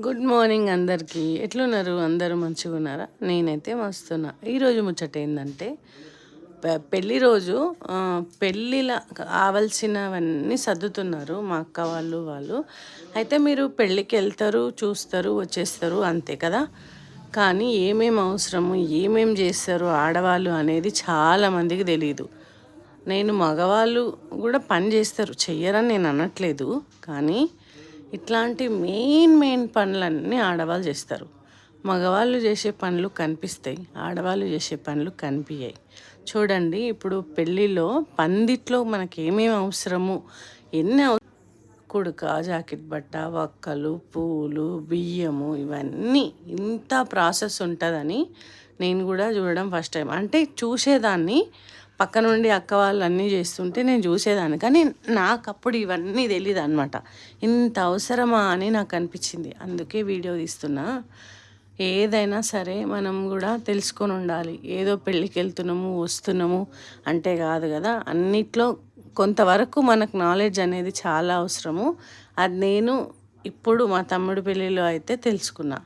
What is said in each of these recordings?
Good morning అందరికీ. ఎట్లున్నారు? అందరూ మంచిగా ఉన్నారా? నేనైతే మస్తున్నా. ఈరోజు ముచ్చట ఏంటంటే పె- రోజు పెళ్ళిలా కావలసినవన్నీ సర్దుతున్నారు మా అక్క వాళ్ళు వాళ్ళు. అయితే మీరు పెళ్ళికి వెళ్తారు చూస్తారు వచ్చేస్తారు అంతే కదా? కానీ ఏమేం అవసరము ఏమేం చేస్తారు ఆడవాళ్ళు అనేది చాలామందికి తెలియదు నేను మగవాళ్ళు కూడా పని చేస్తారు చెయ్యరని నేను అనట్లేదు. కానీ ఇట్లాంటి మెయిన్ మెయిన్ పనులన్నీ ఆడవాళ్ళు చేస్తారు. మగవాళ్ళు చేసే పనులు కనిపిస్తాయి. ఆడవాళ్ళు చేసే పనులు కనిపించాయి చూడండి ఇప్పుడు పెళ్ళిలో పందిట్లో మనకి ఏమేమి అవసరము? ఎన్ని కుడుక జాకెట్ బట్ట వక్కలు పూలు బియ్యము ఇవన్నీ ఇంత ప్రాసెస్ ఉంటుందని నేను కూడా చూడడం ఫస్ట్ టైం. అంటే చూసేదాన్ని పక్క నుండి అక్క వాళ్ళు అన్నీ చేస్తుంటే నేను చూసేదాన్ని. కానీ నాకు అప్పుడు ఇవన్నీ తెలియదు అనమాట ఇంత అవసరమా అని నాకు అనిపించింది. అందుకే వీడియో తీస్తున్నా. ఏదైనా సరే మనం కూడా తెలుసుకొని ఉండాలి. ఏదో పెళ్ళికి వెళ్తున్నాము వస్తున్నాము అంటే కాదు కదా. అన్నిట్లో కొంతవరకు మనకు నాలెడ్జ్ అనేది చాలా అవసరము. అది నేను ఇప్పుడు మా తమ్ముడు పెళ్ళిలో అయితే తెలుసుకున్నా.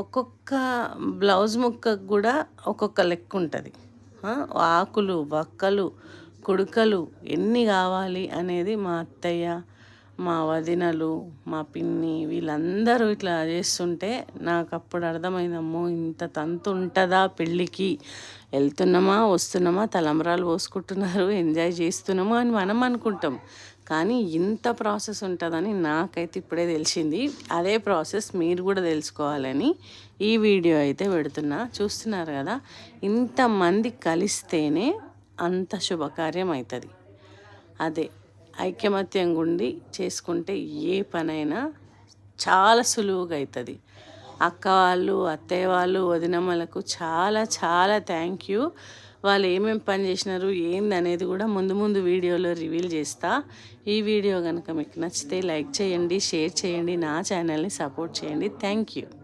ఒక్కొక్క బ్లౌజ్ ముక్కకు కూడా ఒక్కొక్క లెక్క ఉంటుంది ఆకులు వక్కలు కుడుకలు ఎన్ని కావాలి అనేది మా అత్తయ్య మా వదినలు మా పిన్ని వీళ్ళందరూ ఇట్లా చేస్తుంటే నాకు అప్పుడు అర్థమైందమ్మో ఇంత తంతు ఉంటుందా పెళ్ళికి? వెళ్తున్నామా వస్తున్నామా తలంబరాలు పోసుకుంటున్నారు ఎంజాయ్ చేస్తున్నామా అని మనం అనుకుంటాం. కానీ ఇంత ప్రాసెస్ ఉంటుందని నాకైతే ఇప్పుడే తెలిసింది. అదే ప్రాసెస్ మీరు కూడా తెలుసుకోవాలని ఈ వీడియో అయితే పెడుతున్నా. చూస్తున్నారు కదా ఇంతమంది కలిస్తేనే అంత శుభకార్యం అవుతుంది. అదే. ఐకమత్యంగా ఉండి చేసుకుంటే ఏ పనైనా చాలా సులువుగా అవుతుంది అక్క వాళ్ళు అత్తయ్య వాళ్ళు వదినమ్మలకు చాలా చాలా థ్యాంక్ యూ. వాళ్ళు ఏమేమి పని చేసినారు ఏంది అనేది కూడా ముందు ముందు వీడియోలో రివీల్ చేస్తా. ఈ వీడియో కనుక మీకు నచ్చితే లైక్ చేయండి షేర్ చేయండి నా ఛానల్ని సపోర్ట్ చేయండి. Thank you.